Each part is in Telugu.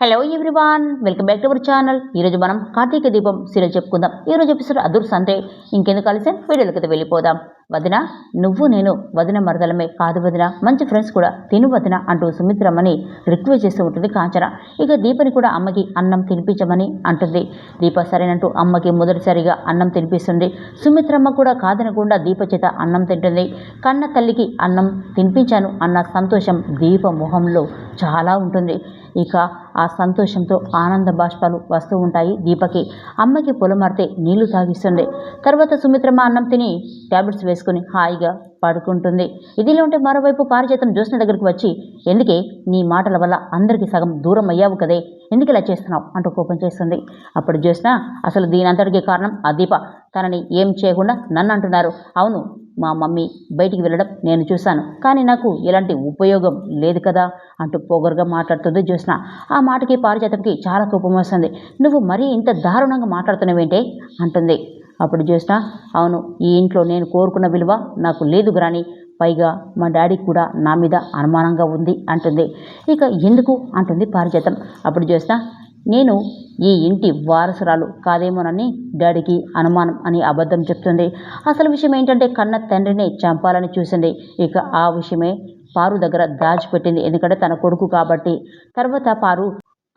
Hello everyone welcome back to our channel ఈరోజు మనం కార్తీక దీపం సీరియల్ చెప్పుకుందాం. ఈరోజు ఎపిసోడ్ అదుర్స్ అంటే ఇంకెందుకు కలిసి వీడియోలకి వెళ్ళిపోదాం. వదిన నువ్వు నేను వదిన మరదలమే కాదు వదిన. మంచి ఫ్రెండ్స్ కూడా తిను వదిన అంటూ సుమిత్రమ్మని రిక్వెస్ట్ చేస్తూ ఉంటుంది కాంచన. ఇక దీపని కూడా అమ్మకి అన్నం తినిపించమని అంటుంది. దీప సరేనంటూ అమ్మకి మొదటిసారిగా అన్నం తినిపిస్తుంది. సుమిత్రమ్మ కూడా కాదనకుండా దీప చేత అన్నం తింటుంది. కన్న తల్లికి అన్నం తినిపించాను అన్న సంతోషం దీప మొహంలో చాలా ఉంటుంది. ఇక ఆ సంతోషంతో ఆనంద బాష్పాలు వస్తూ ఉంటాయి దీపకి. అమ్మకి పొలమారితే నీళ్ళు తాగిస్తుంది. తర్వాత సుమిత్రమ్మ అన్నం తిని ట్యాబ్లెట్స్ చేసుకుని హాయిగా పడుకుంటుంది. ఇదిలో ఉంటే మరోవైపు పారిజాతం జ్యోత్స్న దగ్గరికి వచ్చి ఎందుకే? నీ మాటల వల్ల అందరికీ సగం దూరం అయ్యావు కదే. ఎందుకు ఇలా చేస్తున్నావు? అంటూ కోపం చేస్తుంది. అప్పుడు జ్యోత్స్న అసలు దీని అంతటికీ కారణం ఆ దీప. తనని ఏం చేయకుండా నన్ను అంటున్నారు. అవును మా మమ్మీ బయటికి వెళ్ళడం నేను చూశాను. కానీ నాకు ఎలాంటి ఉపయోగం లేదు కదా అంటూ పొగరుగా మాట్లాడుతుంది జ్యోత్స్న. ఆ మాటకి పారిజాతంకి చాలా కోపం వస్తుంది. నువ్వు మరీ ఇంత దారుణంగా మాట్లాడుతున్నావేంటే? అంటుంది. అప్పుడు జ్యోత్స్న అవును ఈ ఇంట్లో నేను కోరుకున్న విలువ నాకు లేదు గ్రాని. పైగా మా డాడీకి కూడా నా మీద అనుమానంగా ఉంది అంటుంది. ఇక ఎందుకు? అంటుంది పారిజాతం. అప్పుడు జ్యోత్స్న నేను ఈ ఇంటి వారసురాలు కాదేమోనని డాడీకి అనుమానం అని అబద్ధం చెప్తుంది. అసలు విషయం ఏంటంటే కన్న తండ్రిని చంపాలని చూసింది. ఇక ఆ విషయమే పారు దగ్గర దాచిపెట్టింది. ఎందుకంటే తన కొడుకు కాబట్టి. తర్వాత పారు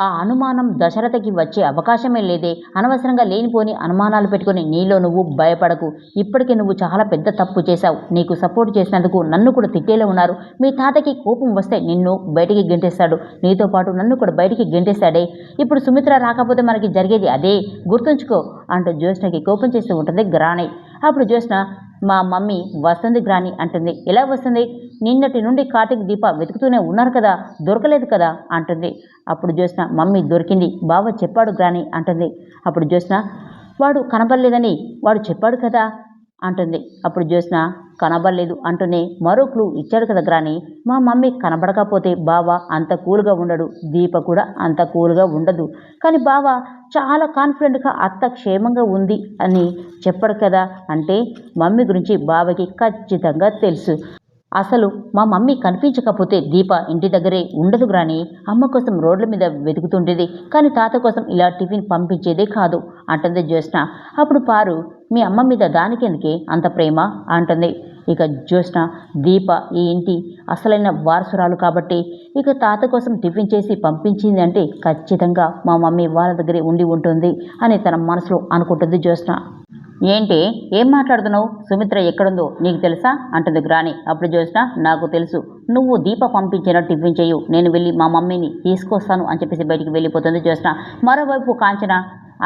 ఆ అనుమానం దశరథకి వచ్చే అవకాశమే లేదే. అనవసరంగా లేనిపోని అనుమానాలు పెట్టుకుని నీలో నువ్వు భయపడకు. ఇప్పటికే నువ్వు చాలా పెద్ద తప్పు చేశావు. నీకు సపోర్ట్ చేసినందుకు నన్ను కూడా తిట్టేలా ఉన్నారు. మీ తాతకి కోపం వస్తే నిన్ను బయటికి గెంటేస్తాడు. నీతో పాటు నన్ను కూడా బయటికి గెంటేస్తాడే. ఇప్పుడు సుమిత్ర రాకపోతే మనకి జరిగేది అదే. గుర్తుంచుకో అంటూ జ్యోత్స్నకి కోపం చేస్తూ ఉంటుంది గ్రాని అప్పుడు జ్యోత్స్న మా మమ్మీ వస్తుంది గ్రాని అంటుంది. ఎలా వస్తుంది నిన్నటి నుండి కార్తీక్ దీప వెతుకుతూనే ఉన్నారు కదా దొరకలేదు కదా? అంటుంది. అప్పుడు జ్యోత్స్న మమ్మీ దొరికింది. బావ చెప్పాడు గ్రాని అంటుంది. అప్పుడు జ్యోత్స్న వాడు కనబడలేదని వాడు చెప్పాడు కదా అంటుంది. అప్పుడు జ్యోత్స్న కనబడలేదు అంటూనే మరో క్లూ ఇచ్చాడు కదా గ్రాని. మా మమ్మీ కనబడకపోతే బావ అంత కూల్గా ఉండడు దీప కూడా అంత కూల్గా ఉండదు. కానీ బావ చాలా కాన్ఫిడెంట్గా అత్త క్షేమంగా ఉంది అని చెప్పడు కదా అంటే మమ్మీ గురించి బావకి ఖచ్చితంగా తెలుసు. అసలు మా మమ్మీ కనిపించకపోతే దీప ఇంటి దగ్గరే ఉండదు గ్రాని. అమ్మ కోసం రోడ్ల మీద వెతుకుతుండేది. కానీ తాత కోసం ఇలా టిఫిన్ పంపించేదే కాదు అంటుంది జ్యోత్స్న. అప్పుడు పారు మీ అమ్మ మీద దానికెందుకే అంత ప్రేమ? అంటుంది. ఇక జ్యోత్స్న దీప ఈ ఇంటి అసలైన వారసురాలు కాబట్టి ఇక తాత కోసం టిఫిన్ చేసి పంపించింది అంటే ఖచ్చితంగా మా మమ్మీ వాళ్ళ దగ్గరే ఉండి ఉంటుంది అని తన మనసులో అనుకుంటుంది జ్యోత్స్న. ఏంటి? ఏం మాట్లాడుతున్నావు? సుమిత్ర ఎక్కడుందో నీకు తెలుసా? అంటుంది గ్రాని. అప్పుడు జ్యోత్స్న నాకు తెలుసు. నువ్వు దీప పంపించిన టిఫిన్ చేయు నేను వెళ్ళి మా మమ్మీని తీసుకొస్తాను అని చెప్పేసి బయటికి వెళ్ళిపోతుంది జ్యోత్స్న. మరోవైపు కాంచన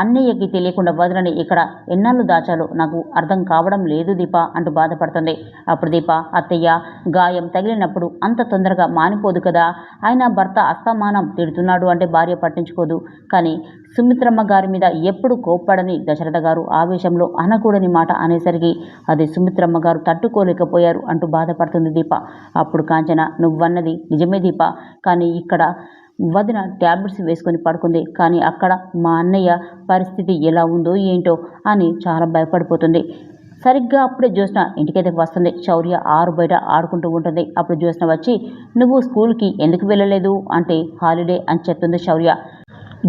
అన్నయ్యకి తెలియకుండా వదలని ఇక్కడ ఎన్నాళ్ళు దాచాలో నాకు అర్థం కావడం లేదు దీప అంటూ బాధపడుతుంది. అప్పుడు దీప అత్తయ్య గాయం తగిలినప్పుడు అంత తొందరగా మానిపోదు కదా. ఆయన భర్త అస్తమానం తిడుతున్నాడు అంటే భార్య పట్టించుకోదు. కానీ సుమిత్రమ్మ గారి మీద ఎప్పుడు కోప్పడని దశరథ గారు ఆవేశంలో అనకూడని మాట అనేసరికి అది సుమిత్రమ్మ గారు తట్టుకోలేకపోయారు అంటూ బాధపడుతుంది దీప. అప్పుడు కాంచన నువ్వన్నది నిజమే దీప. కానీ ఇక్కడ వదిన ట్యాబ్లెట్స్ వేసుకొని పడుకుంది. కానీ అక్కడ మా అన్నయ్య పరిస్థితి ఎలా ఉందో ఏంటో అని చాలా భయపడిపోతుంది. సరిగ్గా అప్పుడే జ్యోత్స్న ఇంటికైతే వస్తుంది. శౌర్య ఆరు బయట ఆడుకుంటూ ఉంటుంది. అప్పుడు జ్యోత్స్న వచ్చి నువ్వు స్కూల్కి ఎందుకు వెళ్ళలేదు? అంటే హాలిడే అని చెప్తుంది శౌర్య.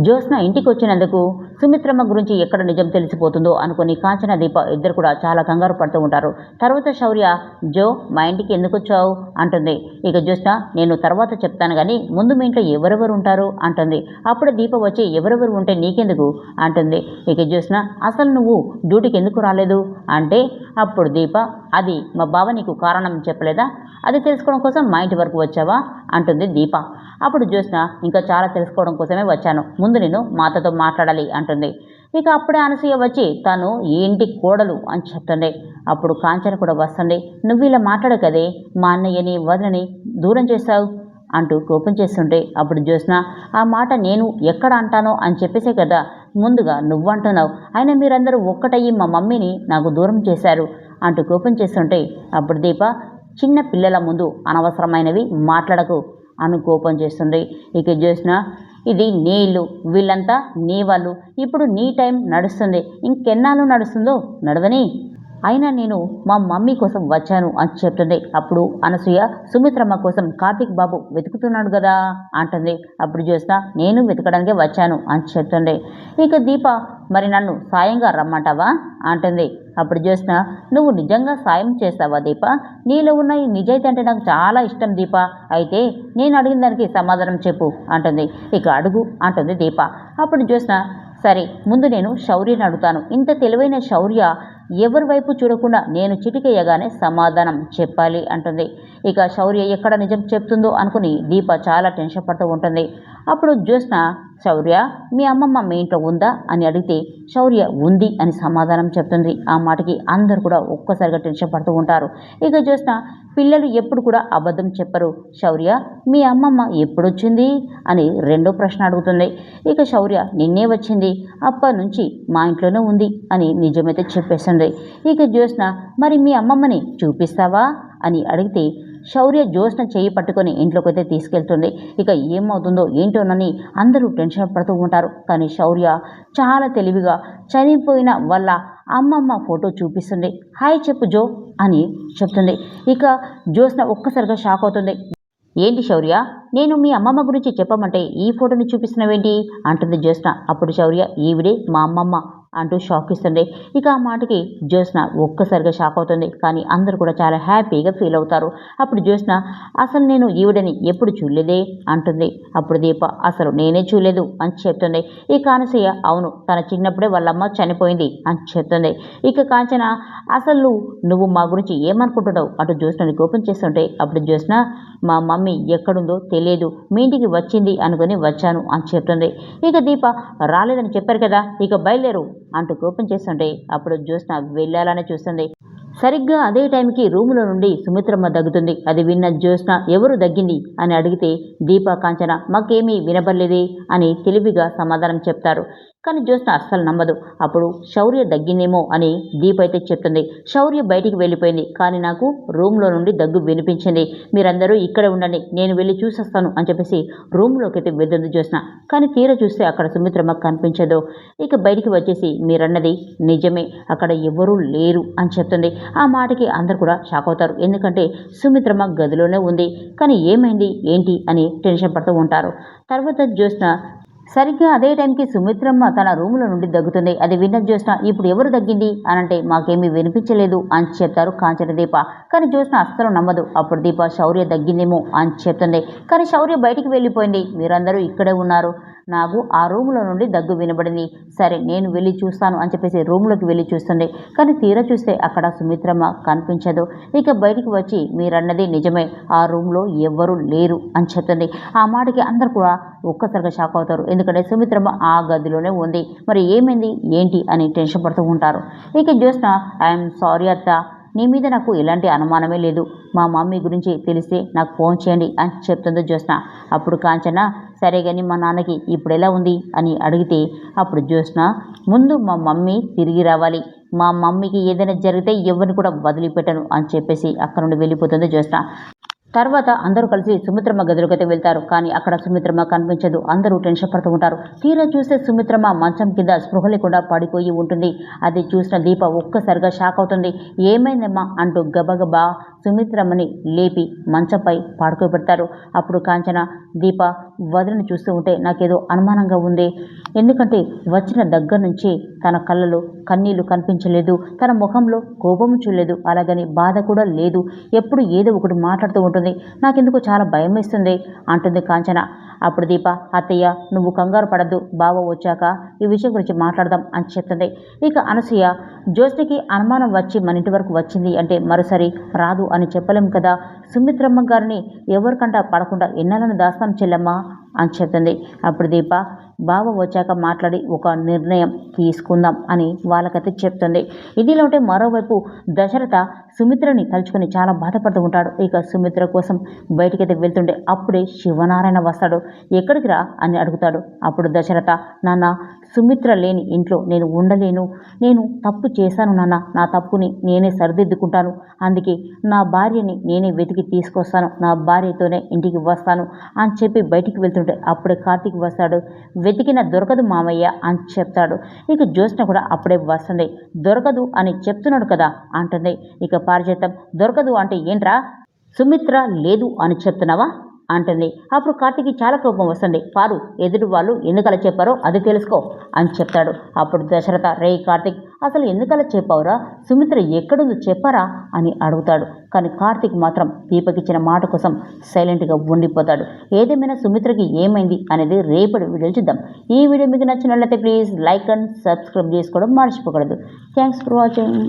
జ్యోత్స్న ఇంటికి వచ్చినందుకు సుమిత్రమ్మ గురించి ఎక్కడ నిజం తెలిసిపోతుందో అనుకుని కాంచన దీప ఇద్దరు కూడా చాలా కంగారు పడుతూ ఉంటారు. తర్వాత శౌర్య జో మా ఇంటికి ఎందుకు వచ్చావు అంటుంది. ఇక జ్యోత్స్న నేను తర్వాత చెప్తాను కానీ ముందు మీ ఇంట్లో ఎవరెవరు ఉంటారు? అంటుంది. అప్పుడు దీప వచ్చి ఎవరెవరు ఉంటే నీకెందుకు? అంటుంది. ఇక జ్యోత్స్న అసలు నువ్వు డ్యూటీకి ఎందుకు రాలేదు? అంటే అప్పుడు దీప అది మా బావ నీకు కారణం చెప్పలేదా? అది తెలుసుకోవడం కోసం మా ఇంటి వరకు వచ్చావా? అంటుంది దీప. అప్పుడు జ్యోత్స్న ఇంకా చాలా తెలుసుకోవడం కోసమే వచ్చాను. ముందు నేను మాతతో మాట్లాడాలి అంటుంది. ఇక అప్పుడే అనసూయ వచ్చి తను ఈ ఇంటి కోడలు అని చెప్తుంది. అప్పుడు కాంచన కూడా వస్తుంది. నువ్వు ఇలా మాట్లాడు కదే మా అన్నయ్యని వదినని దూరం చేశావు? అంటూ కోపం చేస్తుంటే అప్పుడు జ్యోత్స్న ఆ మాట నేను ఎక్కడ అంటానో అని చెప్పేసే కదా ముందుగా నువ్వు అంటున్నావు. అయినా మీరందరూ ఒక్కటయ్యి మా మమ్మీని నాకు దూరం చేశారు అంటూ కోపం చేస్తుంటే అప్పుడు దీప చిన్న పిల్లల ముందు అనవసరమైనవి మాట్లాడకు అని కోపం చేస్తుంది. ఇక జ్యోత్స్న ఇది నీళ్ళు వీళ్ళంతా నీ వాళ్ళు ఇప్పుడు నీ టైం నడుస్తుంది. ఇంకెన్నాళ్ళు నడుస్తుందో నడవని. అయినా నేను మా మమ్మీ కోసం వచ్చాను అని చెప్తుంది అప్పుడు అనసూయ సుమిత్రమ్మ కోసం కార్తీక్ బాబు వెతుకుతున్నాడు కదా అంటుంది. అప్పుడు చూసిన నేను వెతకడానికే వచ్చాను అని చెప్తుంది ఇక దీప మరి నన్ను సాయంగా రమ్మంటావా అంటుంది. అప్పుడు చూసిన నువ్వు నిజంగా సాయం చేస్తావా దీప? నీలో ఉన్న ఈ నిజాయితీ అంటే నాకు చాలా ఇష్టం దీప. అయితే నేను అడిగిన దానికి సమాధానం చెప్పు అంటుంది. ఇక అడుగు అంటుంది దీప. అప్పుడు చూసిన సరే ముందు నేను శౌర్యని అడుగుతాను. ఇంత తెలివైన శౌర్య ఎవరి వైపు చూడకుండా నేను చిటికేయగానే సమాధానం చెప్పాలి అంటుంది. ఇక శౌర్య ఎక్కడ నిజం చెప్తుందో అనుకుని దీప చాలా టెన్షన్ పడుతూ ఉంటుంది. అప్పుడు జ్యోత్స్న శౌర్య మీ అమ్మమ్మ మీ ఇంట్లో ఉందా? అని అడిగితే శౌర్య ఉంది అని సమాధానం చెప్తుంది. ఆ మాటకి అందరు కూడా ఒక్కసారిగా టెన్షన్ పడుతూ ఉంటారు. ఇక చూసిన పిల్లలు ఎప్పుడు కూడా అబద్ధం చెప్పరు. శౌర్య మీ అమ్మమ్మ ఎప్పుడు వచ్చింది అని రెండో ప్రశ్న అడుగుతుంది. ఇక శౌర్య నిన్నే వచ్చింది. అప్పటి నుంచి మా ఇంట్లోనే ఉంది అని నిజమైతే చెప్పేస్తుంది. ఇక జ్యోత్స్న మరి మీ అమ్మమ్మని చూపిస్తావా? అని అడిగితే శౌర్య జ్యోత్స్న చేయి పట్టుకొని ఇంట్లోకి అయితే తీసుకెళ్తుంది. ఇక ఏమవుతుందో ఏంటోనని అందరూ టెన్షన్ పడుతూ ఉంటారు. కానీ శౌర్య చాలా తెలివిగా చనిపోయిన వాళ్ళ అమ్మమ్మ ఫోటో చూపిస్తుంది. హాయ్ చెప్పు జో అని చెప్తుంది. ఇక జ్యోత్స్న ఒక్కసారిగా షాక్ అవుతుంది. ఏంటి శౌర్య? నేను మీ అమ్మమ్మ గురించి చెప్పమంటే ఈ ఫోటోని చూపిస్తున్నావేంటి? అంటుంది జ్యోత్స్న. అప్పుడు శౌర్య ఈవిడే మా అమ్మమ్మ. అంటూ షాక్ ఇస్తుంది ఇక ఆ మాటకి జ్యోత్స్న ఒక్కసారిగా షాక్ అవుతుంది. కానీ అందరూ కూడా చాలా హ్యాపీగా ఫీల్ అవుతారు. అప్పుడు జ్యోత్స్న అసలు నేను ఈవిడని ఎప్పుడు చూడలేదే? అంటుంది. అప్పుడు దీప అసలు నేనే చూడలేదు అని చెప్తుంది. ఈ కానసయ్య అవును తన చిన్నప్పుడే వాళ్ళమ్మ చనిపోయింది అని చెప్తుంది. ఇక కాంచన అసలు నువ్వు మా గురించి ఏమనుకుంటున్నావు? అటు జ్యోత్స్నని కోపం చేస్తుంటే అప్పుడు జ్యోత్స్న మా మమ్మీ ఎక్కడుందో తెలియదు. మీ ఇంటికి వచ్చింది అనుకుని వచ్చాను అని చెప్తుంది. ఇక దీప రాలేదని చెప్పారు కదా ఇక బయలుదేరు. అంటూ కోపం చేస్తుంటే అప్పుడు జ్యోత్స్న వెళ్ళాలని చూస్తుంది. సరిగ్గా అదే టైంకి రూములో నుండి సుమిత్రమ్మ దగ్గుతుంది అది విన్న జ్యోత్స్న ఎవరు దగ్గింది అని అడిగితే దీప కాంచన మాకేమీ వినబడలేదే అని తెలివిగా సమాధానం చెప్తారు. కానీ జ్యోత్స్న అస్సలు నమ్మదు. అప్పుడు శౌర్య దగ్గిందేమో అని దీప్ అయితే చెప్తుంది. శౌర్య బయటికి వెళ్ళిపోయింది. కానీ నాకు రూమ్లో నుండి దగ్గు వినిపించింది. మీరందరూ ఇక్కడే ఉండండి. నేను వెళ్ళి చూసేస్తాను అని చెప్పేసి రూమ్లోకి అయితే వెళ్తుంది జ్యోత్స్న. కానీ తీర చూస్తే అక్కడ సుమిత్రమ్మ కనిపించదు. ఇక బయటికి వచ్చేసి మీరన్నది నిజమే. అక్కడ ఎవరూ లేరు అని చెప్తుంది. ఆ మాటకి అందరు కూడా షాక్ అవుతారు. ఎందుకంటే సుమిత్రమ్మ గదిలోనే ఉంది. కానీ ఏమైంది? ఏంటి? అని టెన్షన్ పడుతూ ఉంటారు. తర్వాత జ్యోత్స్న సరిగ్గా అదే టైంకి సుమిత్రమ్మ తన రూములో నుండి దగ్గుతుంది. అది విన్న జ్యోత్స్న ఇప్పుడు ఎవరు దగ్గింది? అని అంటే మాకేమీ వినిపించలేదు అని చెప్తారు కాంచన దీప కానీ జ్యోత్స్న అస్సలు నమ్మదు. అప్పుడు దీప శౌర్య దగ్గిందేమో అని చెప్తుంది. కానీ శౌర్య బయటికి వెళ్ళిపోయింది. మీరందరూ ఇక్కడే ఉన్నారు. నాకు ఆ రూమ్లో నుండి దగ్గు వినబడింది. సరే నేను వెళ్ళి చూస్తాను అని చెప్పేసి రూమ్లోకి వెళ్ళి చూస్తుండే. కానీ తీరా చూస్తే అక్కడ సుమిత్రమ్మ కనిపించదు. ఇక బయటికి వచ్చి మీరన్నది నిజమే. ఆ రూమ్లో ఎవ్వరూ లేరు అని చెప్తుంది. ఆ మాటకి అందరు కూడా ఒక్కసారిగా షాక్ అవుతారు. ఎందుకంటే సుమిత్రమ్మ ఆ గదిలోనే ఉంది. మరి ఏమైంది? ఏంటి? అని టెన్షన్ పడుతూ ఉంటారు. ఇక జ్యోత్స్న ఐఎమ్ సారీ అత్త. నీ మీద నాకు ఎలాంటి అనుమానమే లేదు. మా మమ్మీ గురించి తెలిస్తే నాకు ఫోన్ చేయండి అని చెప్తుంది జ్యోత్స్న. అప్పుడు కాంచన సరే కానీ మా నాన్నకి ఇప్పుడు ఎలా ఉంది? అని అడిగితే అప్పుడు జ్యోత్స్న ముందు మా మమ్మీ తిరిగి రావాలి. మా మమ్మీకి ఏదైనా జరిగితే ఎవరిని కూడా వదిలిపెట్టను అని చెప్పేసి అక్కడ నుండి వెళ్ళిపోతుంది జ్యోత్స్న. తర్వాత అందరూ కలిసి సుమిత్రమ్మ గదిలోకి అయితే వెళ్తారు. కానీ అక్కడ సుమిత్రమ్మ కనిపించదు. అందరూ టెన్షన్ పడుతూ ఉంటారు. తీరా చూస్తే సుమిత్రమ్మ మంచం కింద స్పృహ లేకుండా పడిపోయి ఉంటుంది. అది చూసిన దీప ఒక్కసారిగా షాక్ అవుతుంది. ఏమైందమ్మా? అంటూ గబగబా సుమిత్రమ్మని లేపి మంచంపై పడుకోబెడతారు. అప్పుడు కాంచన దీప వదిలిని చూస్తూ ఉంటే నాకేదో అనుమానంగా ఉంది. ఎందుకంటే వచ్చిన దగ్గర నుంచి తన కళ్ళలో కన్నీళ్ళు కనిపించలేదు. తన ముఖంలో కోపం చూడలేదు. అలాగని బాధ కూడా లేదు. ఎప్పుడు ఏదో ఒకటి మాట్లాడుతూ ఉంటుంది. నాకెందుకు చాలా భయం వేస్తుంది అంటుంది కాంచన. అప్పుడు దీప అత్తయ్య నువ్వు కంగారు పడద్దు బావ వచ్చాక ఈ విషయం గురించి మాట్లాడదాం అని చెప్తుంది. ఇక అనసూయ జ్యోతికి అనుమానం వచ్చి మన ఇంటి వరకు వచ్చింది అంటే మరోసారి రాదు అని చెప్పలేం కదా? సుమిత్రమ్మ గారిని ఎవరికంటా పడకుండా ఎన్నాళ్ళని దాస్తాం చెల్లమ్మ? అని చెప్తుంది అప్పుడు దీప బావ వచ్చాక మాట్లాడి ఒక నిర్ణయం తీసుకుందాం అని వాళ్ళకైతే చెప్తుంది. ఇదిలో ఉంటే మరోవైపు దశరథ సుమిత్రని తలుచుకొని చాలా బాధపడుతూ ఉంటాడు. ఇక సుమిత్ర కోసం బయటికైతే వెళ్తుండే అప్పుడే శివనారాయణ వస్తాడు. ఎక్కడికి రా అని అడుగుతాడు. అప్పుడు దశరథ నాన్న సుమిత్ర లేని ఇంట్లో నేను ఉండలేను. నేను తప్పు చేశాను నాన్న. నా తప్పుని నేనే సరిదిద్దుకుంటాను. అందుకే నా భార్యని నేనే వెతికి తీసుకొస్తాను. నా భార్యతోనే ఇంటికి వస్తాను అని చెప్పి బయటికి వెళ్తుంటే అప్పుడే కార్తీక్ వస్తాడు. వెతికిన దొరకదు మామయ్య అని చెప్తాడు. ఇక జ్యోత్స్న కూడా అప్పుడే వస్తుంది. దొరకదు అని చెప్తున్నాడు కదా అంటుంది. ఇక పారిజాతం దొరకదు అంటే ఏంట్రా? సుమిత్ర లేదు అని చెప్తున్నావా? అంటుంది. అప్పుడు కార్తీక్ చాలా కోపం వస్తుంది. పారు ఎదుటి వాళ్ళు ఎందుకలా చెప్పారో అది తెలుసుకో అని చెప్తాడు. అప్పుడు దశరథ రే కార్తీక్ అసలు ఎందుకలా చెప్పావురా? సుమిత్ర ఎక్కడుందో చెప్పారా? అని అడుగుతాడు. కానీ కార్తీక్ మాత్రం దీపకిచ్చిన మాట కోసం సైలెంట్గా ఉండిపోతాడు. ఏదేమైనా సుమిత్రకి ఏమైంది అనేది రేపటి వీడియో చూద్దాం. ఈ వీడియో మీకు నచ్చినట్లయితే ప్లీజ్ లైక్ అండ్ సబ్స్క్రైబ్ చేసుకోవడం మర్చిపోకూడదు. Thanks for watching.